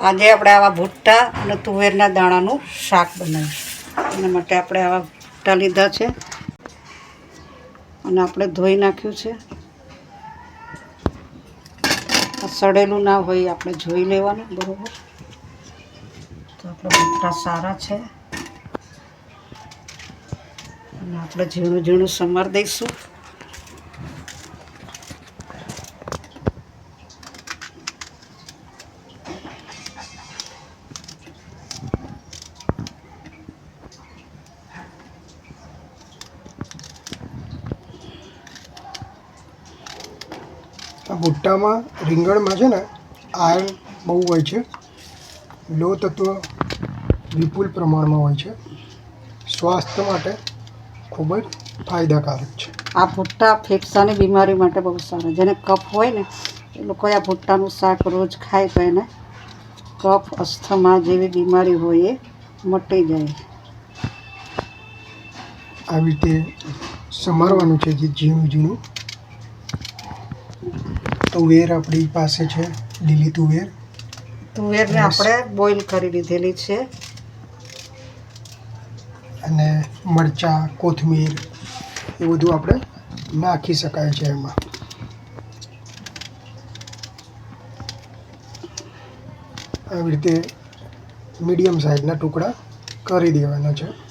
આજે આપણે આવા ભૂટ્ટા અને તુવેરના દાણાનું શાક બનાવીશું. એના માટે આપણે આવા ભૂટ્ટા લીધા છે. અને આપણે ધોઈ નાખ્યું છે. સડેલું ના હોય આપણે જોઈ લેવાનું, બરાબર? તો આપણે ભૂટ્ટા સારા છે. અને આપણે ઝીણું ઝીણું સમાર દઈશું. ભુટ્ટામાં રીંગણમાં છે ને આયર્ન બહુ હોય છે. લો તત્વ વિપુલ પ્રમાણમાં હોય છે. સ્વાસ્થ્ય માટે ખૂબ જ ફાયદાકારક છે. આ ભુટ્ટા ફેફસાની બીમારી માટે બહુ સારા. જેને કફ હોય ને એ લોકો આ ભુટ્ટાનું શાક રોજ ખાય તો એને કફ અસ્થમા જેવી બીમારી હોય એ મટી જાય. આવી રીતે સમારવાનું છે જે ઝીણું ઝીણું તુવેર આપણી પાસે છે લીલી તુવેર. તુવેરને આપણે બોઇલ કરી લીધેલી છે. અને મરચાં કોથમીર એ બધું આપણે નાખી શકાય છે એમાં. આવી રીતે મીડિયમ સાઇઝના ટુકડા કરી દેવાના છે.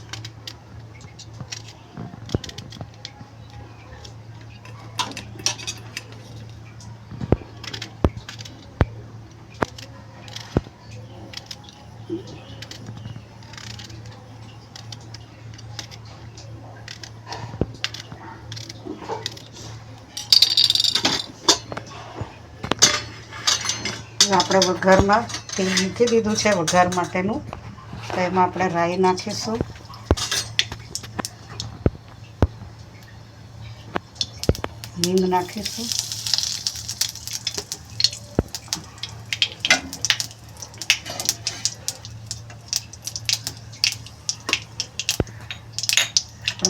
આપણે વઘારમાં તેલ મૂકી દીધું છે, વઘાર માટેનું. તો એમાં આપણે રાઈ નાખીશું. હિંગ નાખીશું.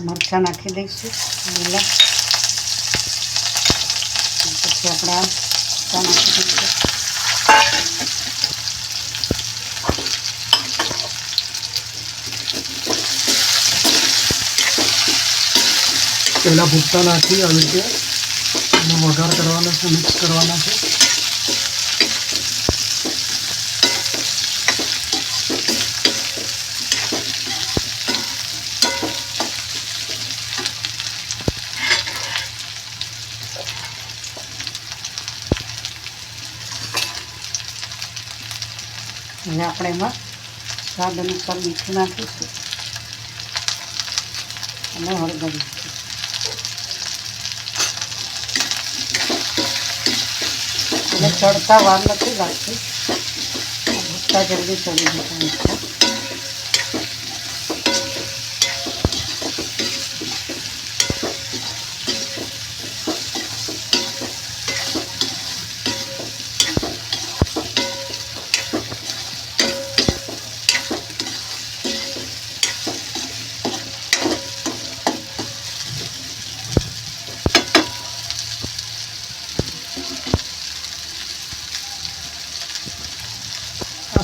મરચાં નાખી દઈશું, લીલા. પછી આપણે મરચાં નાખી દઈશું. પહેલાં ભૂટ્ટા નાખી આવી રીતે એનો વઘાર કરવાનો છે મિક્સ કરવાના છે હવે આપણે એમાં સ્વાદ અનુસાર મીઠું નાખીશું. અને હળદર અને ચડતા વાર નથી લાગતી. આ જલ્દી ચડી જતા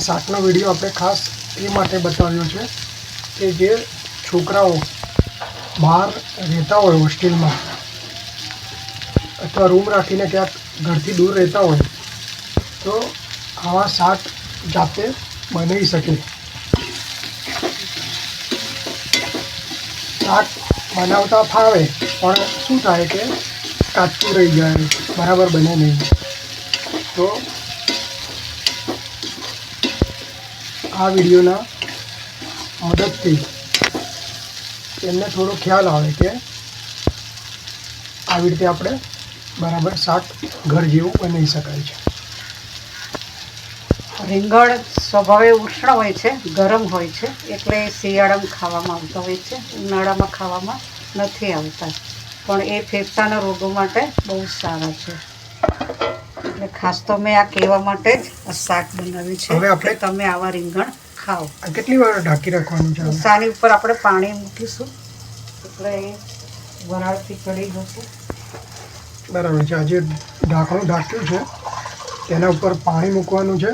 શાકનો વીડિયો આપણે ખાસ એ માટે બતાવ્યો છે કે જે છોકરાઓ બહાર રહેતા હોય હોસ્ટેલમાં અથવા રૂમ રાખીને ક્યાંક ઘરથી દૂર રહેતા હોય, તો આવા શાક જાતે બનાવી શકે. શાક બનાવતા ફાવે, પણ શું થાય કે કાચું રહી જાય, બરાબર બને નહીં. તો આ વિડીયોના મદદથી એમને થોડો ખ્યાલ આવે કે આવી રીતે આપણે બરાબર શાક ઘર જેવું બનાવી શકાય છે. રીંગણ સ્વભાવે ઉષ્ણ હોય છે, ગરમ હોય છે, એટલે શિયાળામાં ખાવામાં આવતા હોય છે, ઉનાળામાં ખાવામાં નથી આવતા. પણ એ ફેફસાના રોગો માટે બહુ સારા છે. એટલે ખાસ તો મેં આ કહેવા માટે જ શાક બનાવ્યું છે હવે આપણે- તમે આવા રીંગણ ખાઓ. આ કેટલી વાર ઢાંકી રાખવાનું છે? સાની ઉપર આપણે પાણી મૂકીશું. એટલે એ વરાળથી ચડી જશે. બરાબર છે. આજે ઢાંકણું ઢાંક્યું છે. તેના ઉપર પાણી મૂકવાનું છે.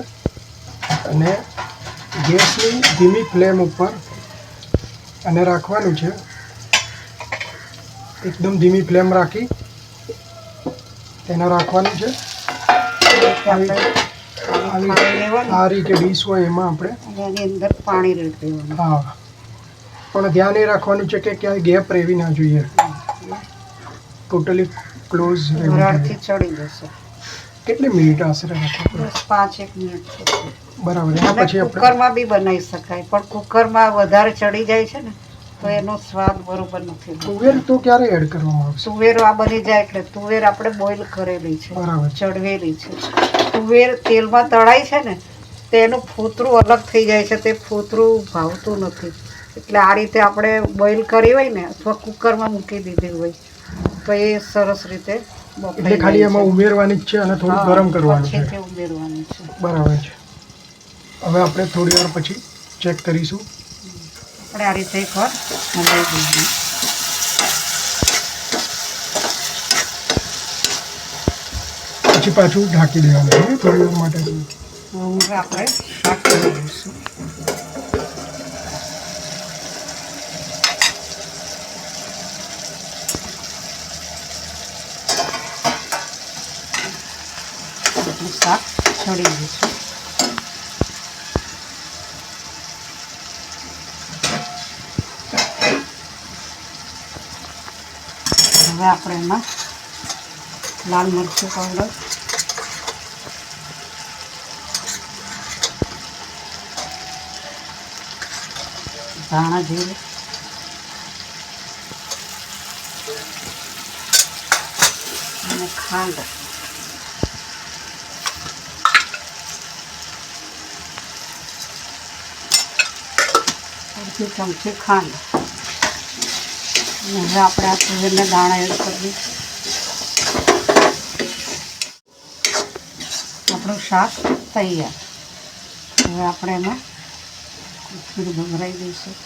અને ગેસની ધીમી ફ્લેમ ઉપર અને રાખવાનું છે. એકદમ ધીમી ફ્લેમ રાખી તેને રાખવાનું છે આપણે આવી ખાઈ લેવાનું આ રીતે ડીશ હોય એમાં આપણે. એની અંદર પાણી રેડ હા. પણ ધ્યાન એ રાખવાનું છે કે ક્યાંય ગેપ રહેવી ના જોઈએ. ટોટલી ક્લોઝ રહેવું ચડી જશે. કેટલી મિનિટ આશરે પાંચ એક મિનિટ બરાબર. એના પછી કુકરમાં બી બનાવી શકાય પણ કુકરમાં વધારે ચડી જાય છે ને તો એનો સ્વાદ બરોબર નથી. તુવેર તો ક્યારે એડ કરવામાં આવે તુવેર આ બની જાય એટલે તુવેર આપણે બોઇલ કરેલી છે બરાબર. ચડવેલી છે. તુવેર તેલમાં તળાય છે ને તેનું ફૂતરું અલગ થઈ જાય છે તે ફૂતરું ભાવતું નથી. એટલે આ રીતે આપણે બોઇલ કરી હોય ને અથવા કુકરમાં મૂકી દીધી હોય તો એ સરસ રીતે એટલે ખાલી એમાં ઉમેરવાની જ છે અને થોડું ગરમ કરવાનું છે. ઉમેરવાનું છે. બરાબર છે. હવે આપણે થોડી વાર પછી ચેક કરીશું. આપણે આ રીતે એકવાર હલાવી દઈએ પછી પાછું ઢાંકી દેવાનું છે થોડી વાર માટે હવે આપણે શાક કરી દઈશું આપણું શાક ચડી દઈશું હવે આપણે એમાં લાલ મરચું પાવડર ધાણા જીરું અને ખાંડ અડધી ચમચી ખાંડ અને હવે આપણે આ તુવેરના દાણા એડ કરીએ. આપણું શાક તૈયાર. હવે આપણે એમાં કોથમીર ભમરાઈ દઈશું.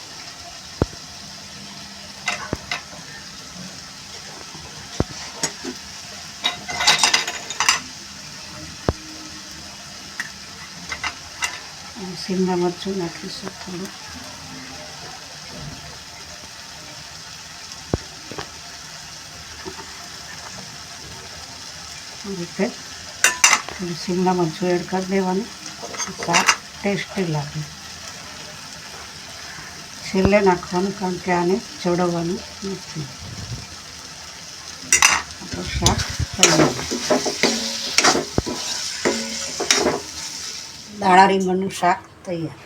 અને મરચું નાખીશું થોડું. રીતે થોડું શીમલા મરચું એડ કરી દેવાનું. શાક ટેસ્ટી લાગે. છેલ્લે નાખવાનું કારણ કે આને ચડવવાનું નથી. આપણું શાક તૈયાર દાણા રીંગણનું શાક તૈયાર.